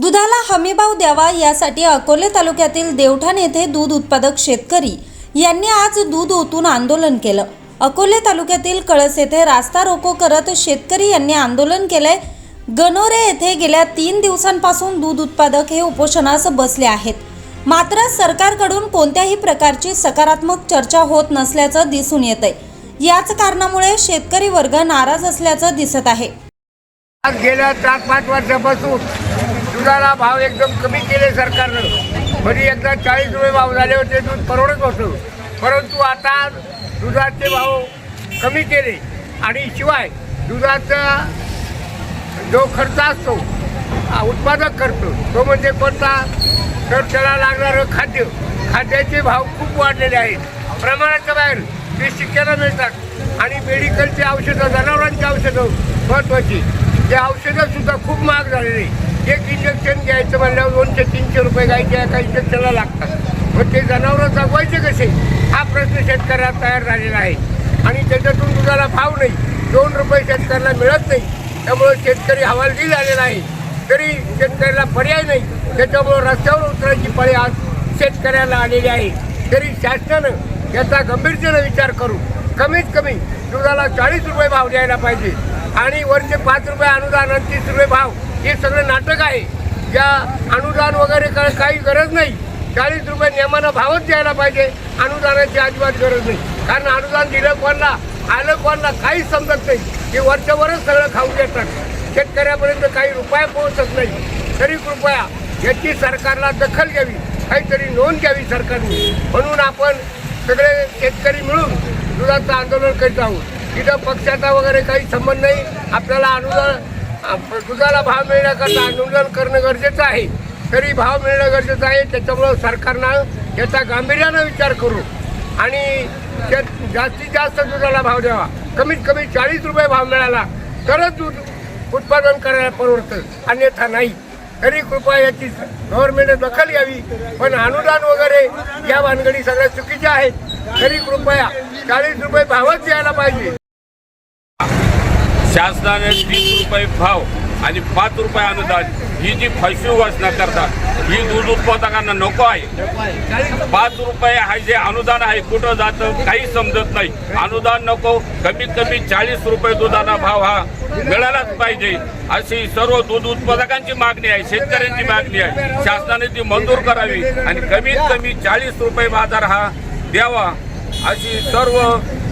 दुधाला हमीभाव द्यावा यासाठी अकोले तालुक्यातील देवठाण येथे दूध उत्पादक शेतकरी यांनी आज दूध ओतून आंदोलन केलं. अकोले तालुक्यातील कळस येथे रास्ता रोको करत शेतकरी यांनी आंदोलन केलंय. गणोरे येथे गेल्या तीन दिवसांपासून दूध उत्पादक हे उपोषणास बसले आहेत. मात्र सरकारकडून कोणत्याही प्रकारची सकारात्मक चर्चा होत नसल्याचं दिसून येतंय. याच कारणामुळे शेतकरी वर्ग नाराज असल्याचं दिसत आहे. गेल्या चार पाच वर्षापासून दुधाला भाव एकदम कमी केले सरकारनं. म्हणजे एकदा चाळीस रुपये भाव झाले होते दूध परवडत होतं परंतु आता दुधाचे भाव कमी केले. आणि शिवाय दुधाचा जो खर्च असतो उत्पादक करतो तो म्हणजे कोणता? तर त्याला लागणारं खाद्य. खाद्याचे भाव खूप वाढलेले आहेत. प्रमाणाच्या बाहेर ते शिक्क्याला मिळतात. आणि मेडिकलची औषधं जनावरांची औषधं महत्त्वाची ते औषधंसुद्धा खूप महाग झालेली एक इंजेक्शन घ्यायचं म्हणल्यावर दोनशे तीनशे रुपये गायच्या एका इंजेक्शनला लागतात. मग ते जनावरं जगवायचे कसे? हा प्रश्न शेतकऱ्याला तयार झालेला आहे. आणि त्याच्यातून दुधाला भाव नाही. दोन रुपये शेतकऱ्याला मिळत नाही. त्यामुळे शेतकरी हवालदिल झालेला आहे. तरी शेतकऱ्याला पर्याय नाही. त्याच्यामुळं रस्त्यावर उतरायची पळी आज शेतकऱ्याला आलेली आहे. तरी शासनानं याचा गंभीरतेनं विचार करून कमीत कमी दुधाला चाळीस रुपये भाव द्यायला पाहिजे. आणि वरचे पाच रुपये अनुदान आणि तीस रुपये भाव हे सगळं नाटक आहे. या अनुदान वगैरे का- काही गरज नाही. चाळीस रुपये नियमानं भावच द्यायला पाहिजे. अनुदानाची अजिबात गरज नाही. कारण अनुदान दिलं कोणला आलं कोणला काहीच समजत नाही. हे वरच्यावरच सगळं खाऊन देतात शेतकऱ्यापर्यंत काही रुपया पोहोचत नाही. तरी कृपया याची सरकारला दखल घ्यावी. काहीतरी नोंद घ्यावी सरकारने. म्हणून आपण सगळे शेतकरी मिळून दुधाचं आंदोलन करीत आहोत. तिथं पक्षाचा वगैरे काही संबंध नाही. आपल्याला अनुदान दुधाला भाव मिळण्याकरता आंदोलन करणं गरजेचं आहे. तरी भाव मिळणं गरजेचं आहे. त्याच्यामुळं सरकारनं याचा गांभीर्यानं विचार करू. आणि जास्तीत जास्त दुधाला भाव द्यावा. कमीत कमी चाळीस रुपये भाव मिळाला तरच दूध उत्पादन करायला परवडतं. अन्यथा नाही. तरी कृपया याची गव्हर्नमेंटने दखल घ्यावी. पण अनुदान वगैरे या भानगडी सगळ्या चुकीच्या आहेत. तरी कृपया चाळीस रुपये भावच द्यायला पाहिजे. शासनाने तीस रुपये भाव आणि पाच रुपये अनुदान ही जी फसवी घोषणा करतात ही दूध उत्पादकांना नको आहे. पाच रुपये हा जे अनुदान आहे कुठं जातं काही समजत नाही. अनुदान नको कमीत कमी चाळीस रुपये दुधाला भाव हा मिळालाच पाहिजे. अशी सर्व दूध उत्पादकांची मागणी आहे शेतकऱ्यांची मागणी आहे. शासनाने ती मंजूर करावी आणि कमीत कमी चाळीस रुपये बाजार हा द्यावा. अशी सर्व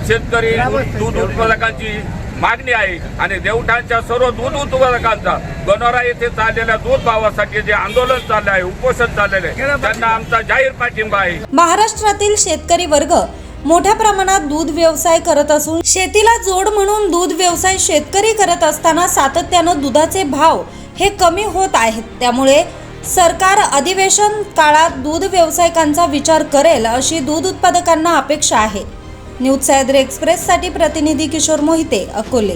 शेतकरी दूध उत्पादकांची मागणी आहे. आणि देवठाणच्या सर्व दूध उत्पादकांचा गणोरा येथे चाललेल्या दूध भावासाठी जे आंदोलन चाललं आहे उपोषण चाललेलं आहे त्यांना आमचा जाहीर पाठिंबा आहे. महाराष्ट्रातील शेतकरी वर्ग मोठ्या प्रमाणात दूध व्यवसाय करत असून शेतीला जोड म्हणून दूध व्यवसाय शेतकरी करत असताना सातत्यानं दुधाचे भाव हे कमी होत आहेत. त्यामुळे सरकार अधिवेशन काळात दूध व्यावसायिकांचा विचार करेल अशी दूध उत्पादकांना अपेक्षा आहे. न्यूज सह्याद्री एक्सप्रेससाठी प्रतिनिधी किशोर मोहिते अकोले.